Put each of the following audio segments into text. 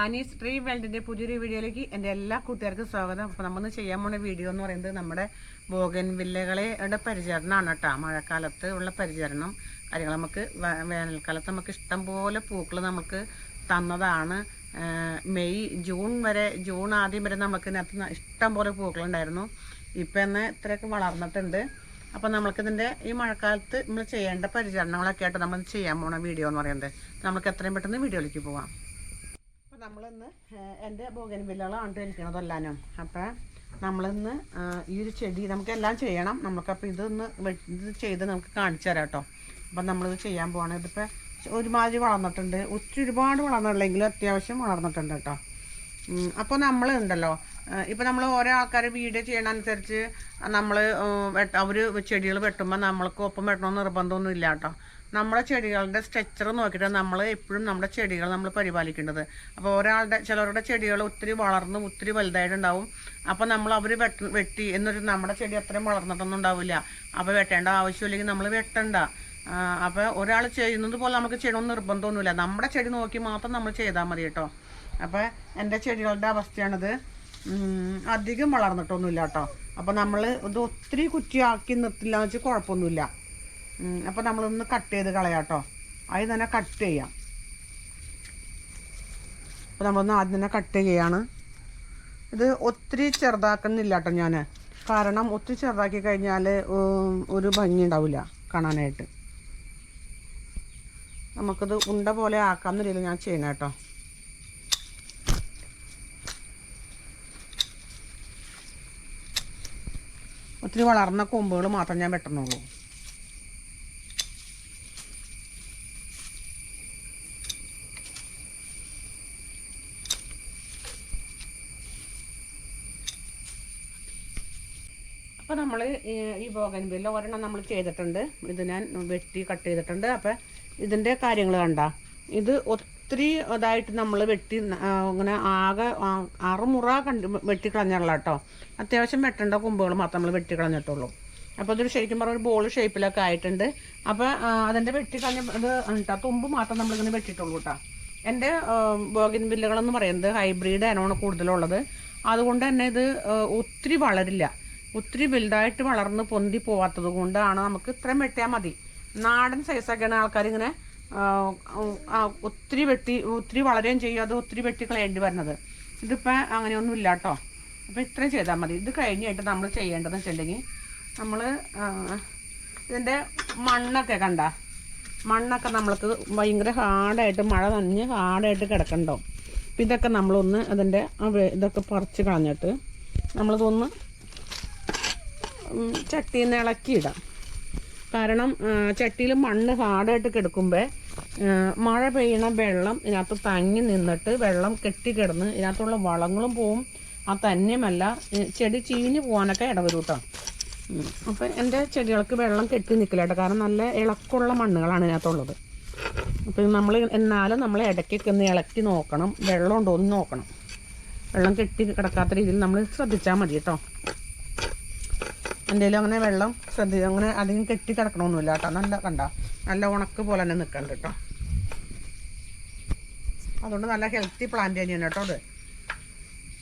Annie's tree വേൾഡിന്റെ പുതിയൊരു വീഡിയോയിലേക്ക് എന്റെ എല്ലാ കൂട്ടുകാർക്കും സ്വാഗതം. അപ്പോൾ നമ്മൾ ചെയ്യാൻ പോണ വീഡിയോ എന്ന് പറയുന്നത് നമ്മുടെ ബോഗൻ വില്ലകളെ പരിചരണമാണ് കേട്ടോ. മഴക്കാലത്ത് ഉള്ള പരിചരണം. കാര്യങ്ങൾ നമുക്ക് വേനൽക്കാലത്ത് നമുക്ക് ഇഷ്ടം പോലെ പൂക്കൾ നമുക്ക് തന്നതാണ്. മെയ് ജൂൺ വരെ ജൂൺ ആദ്യം വരെ നമുക്ക് ഇതിനകത്ത് ഇഷ്ടം പോലെ പൂക്കളുണ്ടായിരുന്നു. ഇപ്പം എന്ന് ഇത്രയൊക്കെ വളർന്നിട്ടുണ്ട്. അപ്പം നമ്മൾക്കിതിന്റെ ഈ മഴക്കാലത്ത് നമ്മൾ ചെയ്യേണ്ട പരിചരണങ്ങളൊക്കെ ആയിട്ട് നമ്മൾ ചെയ്യാൻ പോണ വീഡിയോ എന്ന് പറയുന്നത്. നമുക്ക് എത്രയും പെട്ടെന്ന് വീഡിയോയിലേക്ക് പോവാം. നമ്മളിന്ന് എന്റെ ബോഗൻ വില്ലകളാണ് തൊല്ലാനും അപ്പോൾ നമ്മളിന്ന് ഈ ഒരു ചെടി നമുക്കെല്ലാം ചെയ്യണം. നമുക്കപ്പോൾ ഇതൊന്ന് ഇത് ചെയ്ത് നമുക്ക് കാണിച്ചു തരാം കേട്ടോ. അപ്പം നമ്മളിത് ചെയ്യാൻ പോകണം ഇതിപ്പോൾ ഒരുമാതിരി വളർന്നിട്ടുണ്ട്. ഒത്തിരി ഒരുപാട് വളർന്നില്ലെങ്കിലും അത്യാവശ്യം വളർന്നിട്ടുണ്ട് കേട്ടോ. അപ്പോൾ നമ്മൾ ഉണ്ടല്ലോ ഇപ്പം നമ്മൾ ഓരോ ആൾക്കാർ വീഡിയോ ചെയ്യണമനുസരിച്ച് നമ്മൾ അവർ ചെടികൾ വെട്ടുമ്പോൾ നമ്മൾക്ക് ഒപ്പം വെട്ടണമെന്ന് നിർബന്ധമൊന്നും ഇല്ല കേട്ടോ. നമ്മുടെ ചെടികളുടെ സ്ട്രക്ചർ നോക്കിയിട്ട് നമ്മൾ എപ്പോഴും നമ്മുടെ ചെടികൾ നമ്മൾ പരിപാലിക്കേണ്ടത്. അപ്പോൾ ഒരാളുടെ ചിലവരുടെ ചെടികൾ ഒത്തിരി വളർന്ന് ഒത്തിരി വലുതായിട്ടുണ്ടാവും. അപ്പോൾ നമ്മൾ അവർ വെട്ട വെട്ടി എന്നൊരു നമ്മുടെ ചെടി അത്രയും വളർന്നിട്ടൊന്നും ഉണ്ടാവില്ല. അപ്പോൾ വെട്ടേണ്ട ആവശ്യമില്ലെങ്കിൽ നമ്മൾ വെട്ടണ്ട. അപ്പോൾ ഒരാൾ ചെയ്യുന്നത് പോലെ നമുക്ക് ചെയ്യണമെന്ന് നിർബന്ധമൊന്നുമില്ല. നമ്മുടെ ചെടി നോക്കി മാത്രം നമ്മൾ ചെയ്താൽ മതി കേട്ടോ. അപ്പോൾ എന്റെ ചെടികളുടെ അവസ്ഥയാണിത്. അധികം വളർന്നിട്ടൊന്നുമില്ല കേട്ടോ. അപ്പോൾ നമ്മൾ ഇത് ഒത്തിരി കുറ്റിയാക്കി നിർത്തില്ല എന്ന് വെച്ചാൽ കുഴപ്പമൊന്നുമില്ല. അപ്പോൾ നമ്മളൊന്ന് കട്ട് ചെയ്ത് കളയാട്ടോ. അതിൽ തന്നെ കട്ട് ചെയ്യാം. അപ്പോൾ നമ്മളൊന്ന് ആദ്യം തന്നെ കട്ട് ചെയ്യാണ്. ഇത് ഒത്തിരി ചെറുതാക്കുന്നില്ല കേട്ടോ ഞാൻ കാരണം ഒത്തിരി ചെറുതാക്കി കഴിഞ്ഞാൽ ഒരു ഭംഗി ഉണ്ടാവില്ല കാണാനായിട്ട്. നമുക്കിത് ഉണ്ട പോലെ ആക്കാവുന്ന രീതിയിൽ ഞാൻ ചെയ്യണം കേട്ടോ. ഒത്തിരി വളർന്ന കൊമ്പുകൾ മാത്രം ഞാൻ വെട്ടണുള്ളൂ അപ്പോൾ നമ്മൾ ഈ ബോഗൻ ഒരെണ്ണം നമ്മൾ ചെയ്തിട്ടുണ്ട്. ഇത് ഞാൻ വെട്ടി കട്ട് ചെയ്തിട്ടുണ്ട്. അപ്പോൾ ഇതിന്റെ കാര്യങ്ങൾ കണ്ട. ഇത് ഒത്തിരി ഇതായിട്ട് നമ്മൾ വെട്ടി അങ്ങനെ ആകെ അറുമുറ കണ്ട് വെട്ടി കളഞ്ഞുള്ള കേട്ടോ. അത്യാവശ്യം വെട്ടേണ്ട കൊമ്പുകൾ മാത്രം നമ്മൾ വെട്ടി കളഞ്ഞിട്ടുള്ളൂ. അപ്പോൾ ഇതൊരു ശരിക്കും പറഞ്ഞ ഒരു ബോൾ ഷേപ്പിലൊക്കെ ആയിട്ടുണ്ട്. അപ്പോൾ അതിന്റെ വെട്ടി കളഞ്ഞ ഇത് കേട്ടോ തുമ്പ് മാത്രം നമ്മളിങ്ങനെ വെട്ടിയിട്ടുള്ളൂ കേട്ടോ. എന്റെ ബോഗിൻ ബില്ലുകളെന്ന് പറയുന്നത് ഹൈബ്രിഡ് ഇനമാണ് കൂടുതലുള്ളത്. അതുകൊണ്ട് തന്നെ ഇത് ഒത്തിരി വളരില്ല. ഒത്തിരി വലുതായിട്ട് വളർന്ന് പൊന്തി പോവാത്തത് കൊണ്ടാണ് നമുക്ക് ഇത്രയും വെട്ടിയാൽ മതി. നാടൻ സൈസൊക്കെയാണ് ആൾക്കാർ ഇങ്ങനെ ഒത്തിരി വെട്ടി ഒത്തിരി വളരുകയും ചെയ്യും. അത് ഒത്തിരി വെട്ടി കളയേണ്ടി വരുന്നത്. ഇതിപ്പോൾ അങ്ങനെയൊന്നും ഇല്ല കേട്ടോ അപ്പോൾ ഇത്രയും ചെയ്താൽ മതി. ഇത് കഴിഞ്ഞിട്ട് നമ്മൾ ചെയ്യേണ്ടതെന്ന് വെച്ചിട്ടുണ്ടെങ്കിൽ നമ്മൾ ഇതിന്റെ മണ്ണൊക്കെ കണ്ട മണ്ണൊക്കെ നമ്മൾക്ക് ഭയങ്കര ഹാർഡായിട്ട് മഴ നനഞ്ഞ് ഹാർഡായിട്ട് കിടക്കണ്ടോ? ഇതൊക്കെ നമ്മളൊന്ന് അതിന്റെ ഇതൊക്കെ പറിച്ച് കളഞ്ഞിട്ട് നമ്മളിതൊന്ന് ചട്ടിയിൽ നിന്ന് ഇളക്കിയിടാം. കാരണം ചട്ടിയിൽ മണ്ണ് ഹാർഡായിട്ട് കിടക്കുമ്പോൾ മഴ പെയ്യണ വെള്ളം ഇതിനകത്ത് തങ്ങി നിന്നിട്ട് വെള്ളം കെട്ടിക്കിടന്ന് ഇതിനകത്തുള്ള വളങ്ങളും പോവും. ആ തന്നെയുമല്ല ചെടി ചീഞ്ഞ് പോകാനൊക്കെ ഇടവരും കേട്ടോ അപ്പം എന്റെ ചെടികൾക്ക് വെള്ളം കെട്ടി നിൽക്കില്ല കേട്ടോ. കാരണം നല്ല ഇളക്കുള്ള മണ്ണുകളാണ് ഇതിനകത്തുള്ളത്. അപ്പം നമ്മൾ എന്നാലും നമ്മൾ ഇടയ്ക്കൊക്കെ ഒന്ന് ഇളക്കി നോക്കണം. വെള്ളം ഉണ്ടോ എന്ന് നോക്കണം. വെള്ളം കെട്ടി കിടക്കാത്ത രീതിയിൽ നമ്മൾ ശ്രദ്ധിച്ചാൽ മതി കേട്ടോ. എന്തെങ്കിലും അങ്ങനെ വെള്ളം ശ്രദ്ധിച്ചു അങ്ങനെ അധികം കെട്ടി കിടക്കണമൊന്നുമില്ല കേട്ടോ. നല്ല കണ്ട നല്ല ഉണക്ക് പോലെ തന്നെ നിൽക്കണ്ട കേട്ടോ. അതുകൊണ്ട് നല്ല ഹെൽത്തി പ്ലാന്റ് തന്നെയാണ് കേട്ടോ അത്.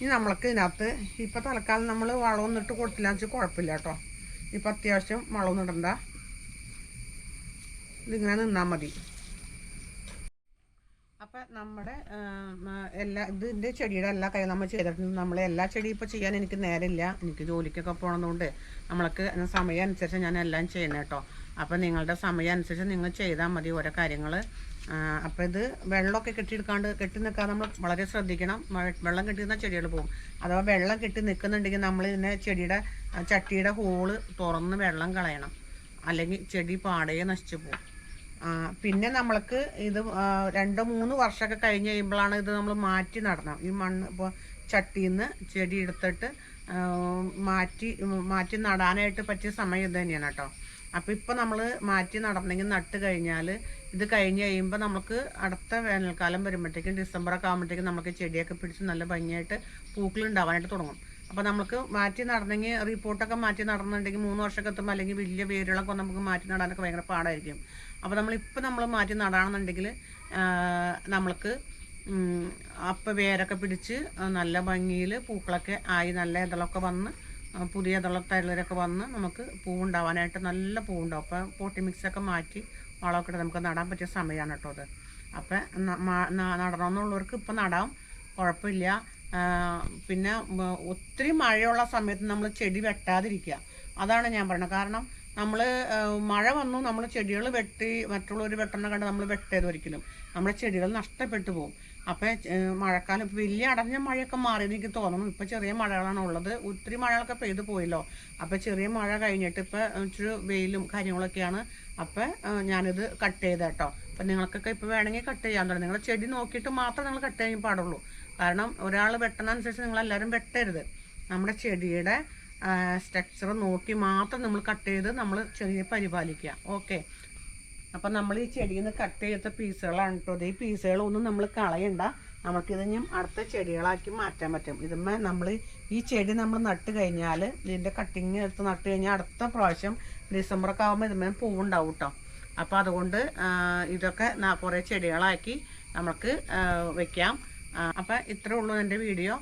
ഇനി നമ്മൾക്ക് ഇതിനകത്ത് ഇപ്പോൾ തൽക്കാലം നമ്മൾ വളമൊന്നും ഇട്ട് കൊടുത്തില്ല വെച്ചാൽ കുഴപ്പമില്ല കേട്ടോ. ഇപ്പം അത്യാവശ്യം വളമൊന്നും ഇടണ്ട. ഇതിങ്ങനെ നിന്നാൽ മതി. നമ്മുടെ എല്ലാ ഇതിന്റെ ചെടിയുടെ എല്ലാ കാര്യം നമ്മൾ ചെയ്തിട്ടുണ്ട്. നമ്മൾ എല്ലാ ചെടിയും ഇപ്പോൾ ചെയ്യാൻ എനിക്ക് നേരമില്ല. എനിക്ക് ജോലിക്കൊക്കെ പോകണതുകൊണ്ട് നമ്മൾക്ക് സമയം അനുസരിച്ച് ഞാൻ എല്ലാം ചെയ്യണം കേട്ടോ അപ്പം നിങ്ങളുടെ സമയം അനുസരിച്ച് നിങ്ങൾ ചെയ്താൽ മതി ഓരോ കാര്യങ്ങൾ അപ്പോൾ ഇത് വെള്ളമൊക്കെ കെട്ടിയെടുക്കാണ്ട് കെട്ടി നിൽക്കാതെ നമ്മൾ വളരെ ശ്രദ്ധിക്കണം. വെള്ളം കെട്ടി നിന്നാൽ ചെടികൾ പോകും. അഥവാ വെള്ളം കെട്ടി നിൽക്കുന്നുണ്ടെങ്കിൽ നമ്മൾ ഇതിനെ ചെടിയുടെ ചട്ടിയുടെ ഹോൾ തുറന്ന് വെള്ളം കളയണം. അല്ലെങ്കിൽ ചെടി പാടയെ നശിച്ചു പോകും. പിന്നെ നമ്മൾക്ക് ഇത് രണ്ടോ മൂന്ന് വർഷമൊക്കെ കഴിഞ്ഞ് കഴിയുമ്പോഴാണ് ഇത് നമ്മൾ മാറ്റി നടണം. ഈ മണ്ണ് ഇപ്പോൾ ചട്ടിയിൽ നിന്ന് ചെടി എടുത്തിട്ട് മാറ്റി മാറ്റി നടാനായിട്ട് പറ്റിയ സമയം ഇത് തന്നെയാണ് കേട്ടോ. അപ്പോൾ ഇപ്പോൾ നമ്മൾ മാറ്റി നടന്നെങ്കിൽ നട്ട് കഴിഞ്ഞാൽ ഇത് കഴിഞ്ഞ് കഴിയുമ്പോൾ നമുക്ക് അടുത്ത വേനൽക്കാലം വരുമ്പോഴത്തേക്കും ഡിസംബറൊക്കെ ആകുമ്പോഴത്തേക്കും നമുക്ക് ചെടിയൊക്കെ പിടിച്ച് നല്ല ഭംഗിയായിട്ട് പൂക്കൾ ഉണ്ടാവാനായിട്ട് തുടങ്ങും. അപ്പോൾ നമുക്ക് മാറ്റി നടന്നെങ്കിൽ റിപ്പോർട്ടൊക്കെ മാറ്റി നടന്നുണ്ടെങ്കിൽ മൂന്ന് വർഷമൊക്കെ എത്തുമ്പോൾ അല്ലെങ്കിൽ വലിയ വേരുകളൊക്കെ നമുക്ക് മാറ്റി നടാനൊക്കെ ഭയങ്കര പാടായിരിക്കും. അപ്പോൾ നമ്മളിപ്പോൾ നമ്മൾ മാറ്റി നടാണെന്നുണ്ടെങ്കിൽ നമ്മൾക്ക് അപ്പം വേരൊക്കെ പിടിച്ച് നല്ല ഭംഗിയിൽ പൂക്കളൊക്കെ ആയി നല്ല ഇതളൊക്കെ വന്ന് പുതിയ ഇതള തളിരൊക്കെ വന്ന് നമുക്ക് പൂവുണ്ടാവാനായിട്ട് നല്ല പൂവുണ്ടാവും. അപ്പം പോട്ടി മിക്സൊക്കെ മാറ്റി വളമൊക്കെ ഇട്ട് നമുക്ക് നടാൻ പറ്റിയ സമയമാണ് കേട്ടോ അത്. അപ്പം നടണമെന്നുള്ളവർക്ക് ഇപ്പം നടാം. കുഴപ്പമില്ല. പിന്നെ ഒത്തിരി മഴയുള്ള സമയത്ത് നമ്മൾ ചെടി വെട്ടാതിരിക്കുക. അതാണ് ഞാൻ പറയുന്നത് കാരണം നമ്മൾ മഴ വന്നു നമ്മൾ ചെടികൾ വെട്ടി മറ്റുള്ളവർ വെട്ടണ കണ്ട് നമ്മൾ വെട്ടേത് ഒരിക്കലും. നമ്മുടെ ചെടികൾ നഷ്ടപ്പെട്ടു പോകും. അപ്പോൾ മഴക്കാലം ഇപ്പോൾ വലിയ അടഞ്ഞ മഴയൊക്കെ മാറി എനിക്ക് തോന്നുന്നു. ഇപ്പോൾ ചെറിയ മഴകളാണ് ഉള്ളത്. ഒത്തിരി മഴകളൊക്കെ പെയ്തു പോയല്ലോ. അപ്പോൾ ചെറിയ മഴ കഴിഞ്ഞിട്ട് ഇപ്പോൾ ഇച്ചിരി വെയിലും കാര്യങ്ങളൊക്കെയാണ്. അപ്പോൾ ഞാനിത് കട്ട് ചെയ്തേട്ടോ. അപ്പം നിങ്ങൾക്കൊക്കെ ഇപ്പോൾ വേണമെങ്കിൽ കട്ട് ചെയ്യാൻ തുടങ്ങി. നിങ്ങളുടെ ചെടി നോക്കിയിട്ട് മാത്രമേ നിങ്ങൾ കട്ട് ചെയ്യാൻ പാടുള്ളൂ. കാരണം ഒരാൾ വെട്ടണനുസരിച്ച് നിങ്ങളെല്ലാവരും വെട്ടരുത്. നമ്മുടെ ചെടിയുടെ സ്ട്രക്ചർ നോക്കി മാത്രം നമ്മൾ കട്ട് ചെയ്ത് നമ്മൾ ചെറിയ പരിപാലിക്കുക. ഓക്കെ അപ്പം നമ്മൾ ഈ ചെടിയിൽ നിന്ന് കട്ട് ചെയ്ത പീസുകളാണ് കേട്ടോ ഈ പീസുകളൊന്നും നമ്മൾ കളയണ്ട. നമുക്കിത് ഞാൻ അടുത്ത ചെടികളാക്കി മാറ്റാൻ പറ്റും. ഇതുമ്മേ നമ്മൾ ഈ ചെടി നമ്മൾ നട്ട് കഴിഞ്ഞാൽ ഇതിന്റെ കട്ടിങ് എടുത്ത് നട്ട് കഴിഞ്ഞാൽ അടുത്ത പ്രാവശ്യം ഡിസംബറൊക്കെ ആകുമ്പോൾ ഇതുമ്മേ പൂവുണ്ടാവും കേട്ടോ അപ്പോൾ അതുകൊണ്ട് ഇതൊക്കെ കുറേ ചെടികളാക്കി നമുക്ക് വെക്കാം. അപ്പം ഇത്രേ ഉള്ളൂ എന്റെ വീഡിയോ.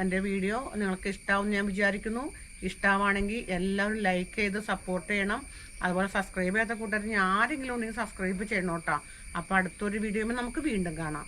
എന്റെ വീഡിയോ നിങ്ങൾക്ക് ഇഷ്ടമാവും ഞാൻ വിചാരിക്കുന്നു. ഇഷ്ടമാണെങ്കിൽ എല്ലാവരും ലൈക്ക് ചെയ്ത് സപ്പോർട്ട് ചെയ്യണം. അതുപോലെ സബ്സ്ക്രൈബ് ചെയ്യാത്ത കൂട്ടുകാർ ആരെങ്കിലും ഉണ്ടെങ്കിൽ സബ്സ്ക്രൈബ് ചെയ്യണം കേട്ടോ. അപ്പോൾ അടുത്തൊരു വീഡിയോയിൽ നമുക്ക് വീണ്ടും കാണാം.